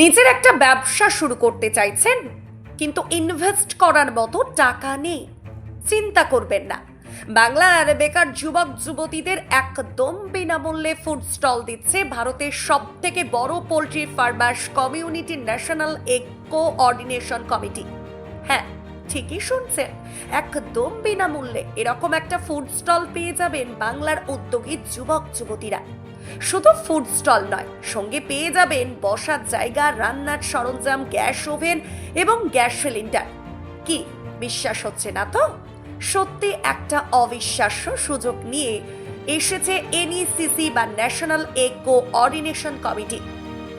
নিজের একটা ব্যবসা শুরু করতে চাইছেন, কিন্তু ইনভেস্ট করার মতো টাকা নেই। চিন্তা করবেন না। বাংলার বেকার যুবক, যুবতীদের একদম বিনামূল্যে ফুড স্টল দিচ্ছে ভারতের সব থেকে বড় poultry farmers community national egg coordination committee হ্যাঁ ঠিকই শুনছেন। একদম বিনামূল্যে এরকম একটা ফুড স্টল পেয়ে যাবেন বাংলার উদ্যোগী যুবক, যুবতীরা। শুধু ফুড স্টল নয়, সঙ্গে পেয়ে যাবেন বসার জায়গা, রান্নার সরঞ্জাম, গ্যাস ওভেন এবং গ্যাস সিলিন্ডার। কি বিশ্বাস হচ্ছে না তো? সত্যি একটা অবিশ্বাস্য সুযোগ নিয়ে এসেছে এনইসিসি বা ন্যাশনাল এগ কোঅর্ডিনেশন কমিটি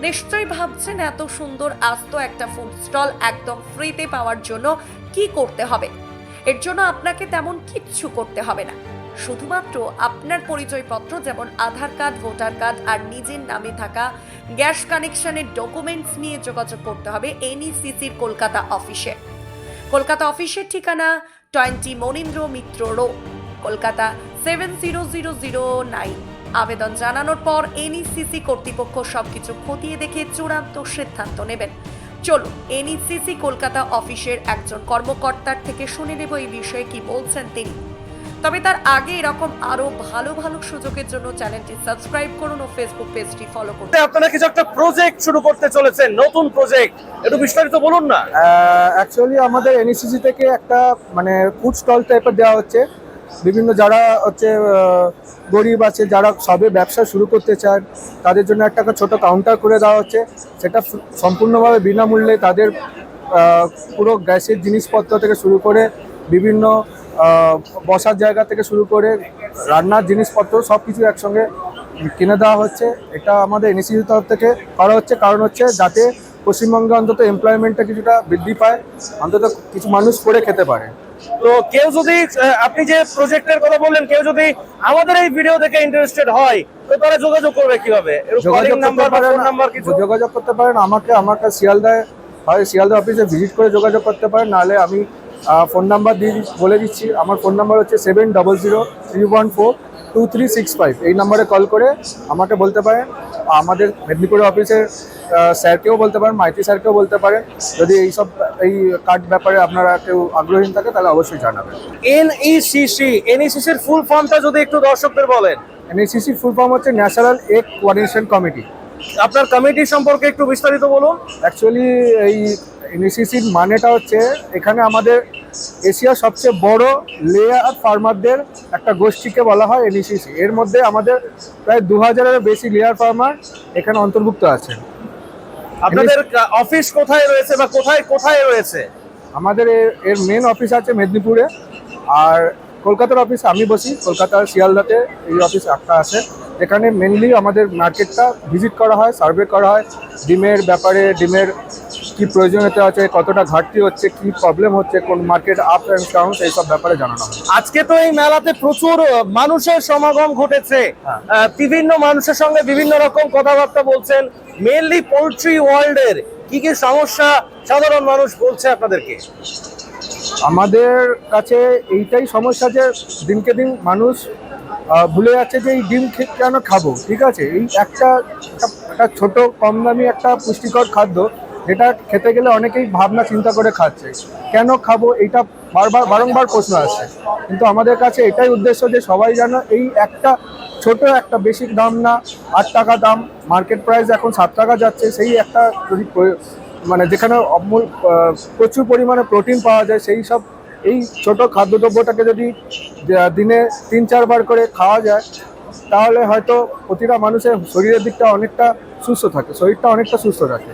নিশ্চয়ই ভাবছেন এত সুন্দর আস্ত একটা ফুড স্টল একদম ফ্রিতে পাওয়ার জন্য কি করতে হবে? এর জন্য আপনাকে তেমন কিচ্ছু করতে হবে না। শুধুমাত্র আপনার পরিচয়পত্র, যেমন আধার কার্ড, ভোটার কার্ড আর নিজের নামে থাকা গ্যাস কানেকশনের ডকুমেন্টস নিয়ে যোগাযোগ করতে হবে এনইসিসির কলকাতা অফিসে। কলকাতা অফিসের ঠিকানা twenty Manindra Mitra row, Kolkata seven zero zero zero nine. আবেদন জানানোর পর এনইসিসি কর্তৃপক্ষ সবকিছু খতিয়ে দেখে চূড়ান্ত সিদ্ধান্ত নেবেন। চলুন, এনইসিসি কলকাতা অফিসের একজন কর্মকর্তার থেকে শুনে নেব এই বিষয়ে কি বলছেন তিনি। তবে তার আগে এরকম আরও ভালো ভালো সুযোগের জন্য চ্যানেলটি সাবস্ক্রাইব করুন ও ফেসবুক পেজটি ফলো করুন। আপনারা কিছু একটা প্রজেক্ট শুরু করতে চলেছেন নতুন প্রজেক্ট একটু বিস্তারিত বলুন না। অ্যাকচুয়ালি আমাদের এনএসিসি থেকে একটা মানে ফুড স্টল টাইপের দেওয়া হচ্ছে। বিভিন্ন যারা হচ্ছে গরিব আছে যারা সবে ব্যবসা শুরু করতে চান তাদের জন্য একটা ছোট কাউন্টার করে দেওয়া হচ্ছে। সেটা সম্পূর্ণভাবে বিনামূল্যে তাদের পুরো গ্যাসের জিনিসপত্র থেকে শুরু করে বিভিন্ন বসার জায়গা থেকে শুরু করে রান্নার জিনিসপত্র সব কিছু একসঙ্গে কিনে দেওয়া হচ্ছে। এটা আমাদের এনএসিসির তরফ থেকে করা হচ্ছে। কারণ হচ্ছে যাতে পশ্চিমবঙ্গে অন্তত এমপ্লয়মেন্টটা কিছুটা বৃদ্ধি পায় অন্তত কিছু মানুষ করে খেতে পারে। তো কেউ যদি আপনি যে প্রজেক্টের কথা বললেন কেউ যদি আমাদের এই ভিডিও দেখে ইন্টারেস্টেড হয় তো তারা যোগাযোগ করবে কীভাবে? যোগাযোগ নাম্বার করতে পারেন ফোন নাম্বার কিছু? যোগাযোগ করতে পারেন। আমাকে আমাকে শিয়ালদায় হয় শিয়ালদা অফিসে ভিজিট করে যোগাযোগ করতে পারেন। নাহলে আমি ফোন নাম্বার দিয়ে বলে দিচ্ছি। আমার ফোন নাম্বার হচ্ছে seven double zero three one four two three six five এই নাম্বারে কল করে আমাকে বলতে পারেন। আমাদের মেদিনীপুরের অফিসের স্যারকেও বলতে পারেন মাইতি স্যারকেও বলতে পারেন। যদি এই সব এই কার্ড ব্যাপারে আপনারা কেউ আগ্রহী থাকে তাহলে অবশ্যই জানাবেন। এনইসিসি এনইসিসির ফুল ফর্মটা যদি একটু দর্শকদের বলেন। এনএসিসি ফুল ফর্ম হচ্ছে ন্যাশনাল এগ কোঅর্ডিনেশন কমিটি আপনার কমিটি সম্পর্কে একটু বিস্তারিত বলুন। অ্যাকচুয়ালি এই এনএসিসির মানেটা হচ্ছে এখানে আমাদের এশিয়ার সবচেয়ে বড় লেয়ার ফার্মারদের একটা গোষ্ঠীকে বলা হয় এনএসিসি এর মধ্যে আমাদের প্রায় দু হাজারের বেশি লেয়ার ফার্মার এখানে অন্তর্ভুক্ত আছে আপনাদের অফিস কোথায় রয়েছে বা কোথায় কোথায় রয়েছে? আমাদের এর- এর মেন অফিস আছে মেদিনীপুরে আর কলকাতার অফিস আমি বসি কলকাতার শিয়ালদাতে এই অফিস একটা আছে। এখানে মেনলি আমাদের মার্কেটটা ভিজিট করা হয় সার্ভে করা হয় ডিমের ব্যাপারে ডিমের কি প্রয়োজনীয়তা আছে কতটা ঘাটতি হচ্ছে কি প্রবলেম হচ্ছে কোন মার্কেট আপ অ্যান্ড ডাউন এইসব ব্যাপারে জানানো আজকে তো এই মেলাতে প্রচুর মানুষের সমাগম ঘটেছে। হ্যাঁ। বিভিন্ন মানুষের সঙ্গে বিভিন্ন রকম কথাবার্তা বলছেন। মেনলি পোলট্রি ওয়ার্ল্ডের কি কি সমস্যা সাধারণ মানুষ বলছে আপনাদেরকে? আমাদের কাছে এইটাই সমস্যা যে দিনকে দিন মানুষ ভুলে যাচ্ছে যে এই ডিম কেন খাব ঠিক আছে? এই একটা- একটা ছোট কম দামি একটা পুষ্টিকর খাদ্য যেটা খেতে গেলে অনেকেই ভাবনা চিন্তা করে খাচ্ছে। কেন খাব? এটা বারবার, বারংবার প্রশ্ন আসছে কিন্তু আমাদের কাছে এটাই উদ্দেশ্য যে সবাই যেন এই একটা, ছোট একটা বেশি দাম না, আট টাকা দাম মার্কেট প্রাইস এখন সাত টাকা যাচ্ছে, সেই একটা যদি মানে যেখানে অমূল প্রচুর পরিমাণে প্রোটিন পাওয়া যায়, সেই সব, এই ছোট খাদ্যদ্রব্যটাকে যদি দিনে তিন চারবার করে খাওয়া যায়, তাহলে হয়তো প্রতিটা মানুষের শরীরের দিকটা অনেকটা সুস্থ থাকে, শরীরটা অনেকটা সুস্থ থাকে।